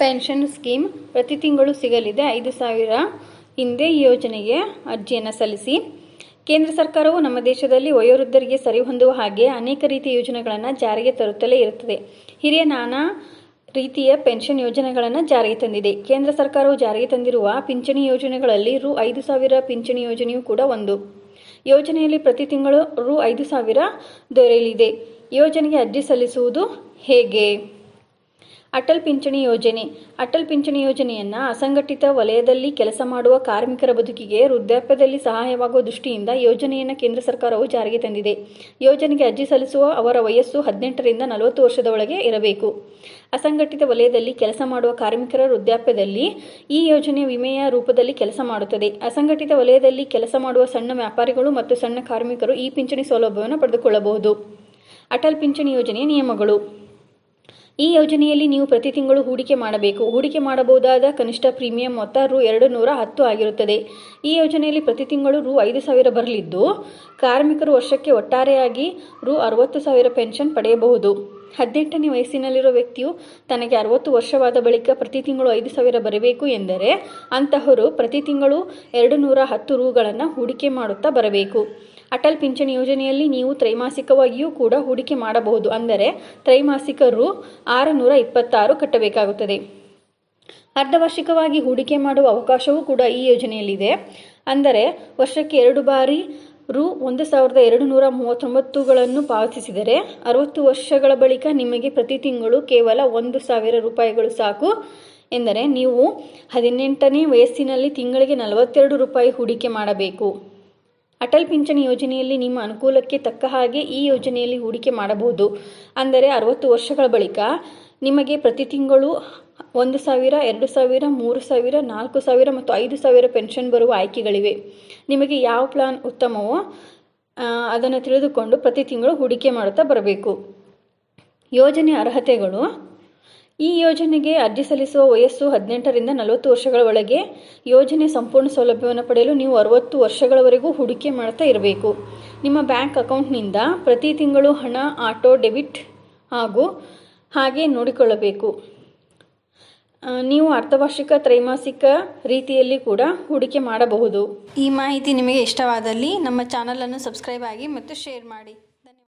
Pension scheme ಪ್ರತಿ ತಿಂಗಳು ಸಿಗಲಿದೆ. ಐದು ಸಾವಿರ ಹಿಂದೆ ಈ ಯೋಜನೆಗೆ ಅರ್ಜಿಯನ್ನು ಸಲ್ಲಿಸಿ. ಕೇಂದ್ರ ಸರ್ಕಾರವು ನಮ್ಮ ದೇಶದಲ್ಲಿ ವಯೋವೃದ್ಧರಿಗೆ ಸರಿಹೊಂದುವ ಹಾಗೆ ಅನೇಕ ರೀತಿಯ ಯೋಜನೆಗಳನ್ನು ಜಾರಿಗೆ ತರುತ್ತಲೇ ಇರುತ್ತದೆ. ಹಿರಿಯ ನಾನಾ ರೀತಿಯ ಪೆನ್ಷನ್ ಯೋಜನೆಗಳನ್ನು ಜಾರಿಗೆ ತಂದಿದೆ. ಕೇಂದ್ರ ಸರ್ಕಾರವು ಜಾರಿಗೆ ತಂದಿರುವ ಪಿಂಚಣಿ ಯೋಜನೆಗಳಲ್ಲಿ ರು ಐದು ಸಾವಿರ ಪಿಂಚಣಿ ಯೋಜನೆಯೂ ಕೂಡ ಒಂದು. ಯೋಜನೆಯಲ್ಲಿ ಪ್ರತಿ ತಿಂಗಳು ರು ಐದು ಸಾವಿರ ದೊರೆಯಲಿದೆ. ಯೋಜನೆಗೆ ಅರ್ಜಿ ಸಲ್ಲಿಸುವುದು ಹೇಗೆ? ಅಟಲ್ ಪಿಂಚಣಿ ಯೋಜನೆ. ಅಟಲ್ ಪಿಂಚಣಿ ಯೋಜನೆಯನ್ನು ಅಸಂಘಟಿತ ವಲಯದಲ್ಲಿ ಕೆಲಸ ಮಾಡುವ ಕಾರ್ಮಿಕರ ಬದುಕಿಗೆ ವೃದ್ಧಾಪ್ಯದಲ್ಲಿ ಸಹಾಯವಾಗುವ ದೃಷ್ಟಿಯಿಂದ ಯೋಜನೆಯನ್ನು ಕೇಂದ್ರ ಸರ್ಕಾರವು ಜಾರಿಗೆ ತಂದಿದೆ. ಯೋಜನೆಗೆ ಅರ್ಜಿ ಸಲ್ಲಿಸುವ ಅವರ ವಯಸ್ಸು ಹದಿನೆಂಟರಿಂದ ನಲವತ್ತು ವರ್ಷದ ಒಳಗೆ ಇರಬೇಕು. ಅಸಂಘಟಿತ ವಲಯದಲ್ಲಿ ಕೆಲಸ ಮಾಡುವ ಕಾರ್ಮಿಕರ ವೃದ್ಧಾಪ್ಯದಲ್ಲಿ ಈ ಯೋಜನೆ ವಿಮೆಯ ರೂಪದಲ್ಲಿ ಕೆಲಸ ಮಾಡುತ್ತದೆ. ಅಸಂಘಟಿತ ವಲಯದಲ್ಲಿ ಕೆಲಸ ಮಾಡುವ ಸಣ್ಣ ವ್ಯಾಪಾರಿಗಳು ಮತ್ತು ಸಣ್ಣ ಕಾರ್ಮಿಕರು ಈ ಪಿಂಚಣಿ ಸೌಲಭ್ಯವನ್ನು ಪಡೆದುಕೊಳ್ಳಬಹುದು. ಅಟಲ್ ಪಿಂಚಣಿ ಯೋಜನೆಯ ನಿಯಮಗಳು. ಈ ಯೋಜನೆಯಲ್ಲಿ ನೀವು ಪ್ರತಿ ತಿಂಗಳು ಹೂಡಿಕೆ ಮಾಡಬೇಕು. ಹೂಡಿಕೆ ಮಾಡಬಹುದಾದ ಕನಿಷ್ಠ ಪ್ರೀಮಿಯಂ ಮೊತ್ತ ರು ಎರಡು ನೂರ ಹತ್ತು ಆಗಿರುತ್ತದೆ. ಈ ಯೋಜನೆಯಲ್ಲಿ ಪ್ರತಿ ತಿಂಗಳು ರು ಐದು ಸಾವಿರ ಬರಲಿದ್ದು, ಕಾರ್ಮಿಕರು ವರ್ಷಕ್ಕೆ ಒಟ್ಟಾರೆಯಾಗಿ ರು ಅರವತ್ತು ಸಾವಿರ ಪೆನ್ಷನ್ ಪಡೆಯಬಹುದು. ಹದಿನೆಂಟನೇ ವಯಸ್ಸಿನಲ್ಲಿರುವ ವ್ಯಕ್ತಿಯು ತನಗೆ ಅರವತ್ತು ವರ್ಷವಾದ ಬಳಿಕ ಪ್ರತಿ ತಿಂಗಳು ಐದು ಸಾವಿರ ಬರಬೇಕು ಎಂದರೆ, ಅಂತಹವರು ಪ್ರತಿ ತಿಂಗಳು ಎರಡು ನೂರ ಹತ್ತು ರೂಗಳನ್ನು ಹೂಡಿಕೆ ಮಾಡುತ್ತಾ ಬರಬೇಕು. ಅಟಲ್ ಪಿಂಚಣಿ ಯೋಜನೆಯಲ್ಲಿ ನೀವು ತ್ರೈಮಾಸಿಕವಾಗಿಯೂ ಕೂಡ ಹೂಡಿಕೆ ಮಾಡಬಹುದು. ಅಂದರೆ ತ್ರೈಮಾಸಿಕ ರು ಆರುನೂರ ಇಪ್ಪತ್ತಾರು ಕಟ್ಟಬೇಕಾಗುತ್ತದೆ. ಅರ್ಧವಾರ್ಷಿಕವಾಗಿ ಹೂಡಿಕೆ ಮಾಡುವ ಅವಕಾಶವೂ ಕೂಡ ಈ ಯೋಜನೆಯಲ್ಲಿದೆ. ಅಂದರೆ ವರ್ಷಕ್ಕೆ ಎರಡು ಬಾರಿ ರು ಒಂದು ಸಾವಿರದ ಎರಡು ನೂರ ಮೂವತ್ತೊಂಬತ್ತುಗಳನ್ನು ಪಾವತಿಸಿದರೆ ಅರವತ್ತು ವರ್ಷಗಳ ಬಳಿಕ ನಿಮಗೆ ಪ್ರತಿ ತಿಂಗಳು ಕೇವಲ ಒಂದು ಸಾವಿರ ರೂಪಾಯಿಗಳು ಸಾಕು. ಎಂದರೆ ನೀವು ಹದಿನೆಂಟನೇ ವಯಸ್ಸಿನಲ್ಲಿ ತಿಂಗಳಿಗೆ ನಲವತ್ತೆರಡು ರೂಪಾಯಿ ಹೂಡಿಕೆ ಮಾಡಬೇಕು. ಅಟಲ್ ಪಿಂಚಣಿ ಯೋಜನೆಯಲ್ಲಿ ನಿಮ್ಮ ಅನುಕೂಲಕ್ಕೆ ತಕ್ಕ ಹಾಗೆ ಈ ಯೋಜನೆಯಲ್ಲಿ ಹೂಡಿಕೆ ಮಾಡಬಹುದು. ಅಂದರೆ ಅರವತ್ತು ವರ್ಷಗಳ ಬಳಿಕ ನಿಮಗೆ ಪ್ರತಿ ತಿಂಗಳು ಒಂದು ಸಾವಿರ, ಎರಡು ಸಾವಿರ, ಮೂರು ಸಾವಿರ, ನಾಲ್ಕು ಸಾವಿರ ಮತ್ತು ಐದು ಸಾವಿರ ಪೆನ್ಷನ್ ಬರುವ ಆಯ್ಕೆಗಳಿವೆ. ನಿಮಗೆ ಯಾವ ಪ್ಲಾನ್ ಉತ್ತಮವೋ ಅದನ್ನು ತಿಳಿದುಕೊಂಡು ಪ್ರತಿ ತಿಂಗಳು ಹೂಡಿಕೆ ಮಾಡುತ್ತಾ ಬರಬೇಕು. ಯೋಜನೆ ಅರ್ಹತೆಗಳು ಈ ಯೋಜನೆಗೆ ಅರ್ಜಿ ಸಲ್ಲಿಸುವ ವಯಸ್ಸು ಹದಿನೆಂಟರಿಂದ ನಲವತ್ತು ವರ್ಷಗಳ ಒಳಗೆ ಯೋಜನೆ ಸಂಪೂರ್ಣ ಸೌಲಭ್ಯವನ್ನು ಪಡೆಯಲು ನೀವು ಅರವತ್ತು ವರ್ಷಗಳವರೆಗೂ ಹೂಡಿಕೆ ಮಾಡ್ತಾ ಇರಬೇಕು. ನಿಮ್ಮ ಬ್ಯಾಂಕ್ ಅಕೌಂಟ್ನಿಂದ ಪ್ರತಿ ತಿಂಗಳು ಹಣ, ಆಟೋ, ಡೆಬಿಟ್ ಹಾಗೂ ಹಾಗೆ ನೋಡಿಕೊಳ್ಳಬೇಕು. ನೀವು ಅರ್ಧವಾರ್ಷಿಕ, ತ್ರೈಮಾಸಿಕ ರೀತಿಯಲ್ಲಿ ಕೂಡ ಹೂಡಿಕೆ ಮಾಡಬಹುದು. ಈ ಮಾಹಿತಿ ನಿಮಗೆ ಇಷ್ಟವಾದಲ್ಲಿ ನಮ್ಮ ಚಾನಲನ್ನು ಸಬ್ಸ್ಕ್ರೈಬ್ ಆಗಿ ಮತ್ತು ಶೇರ್ ಮಾಡಿ.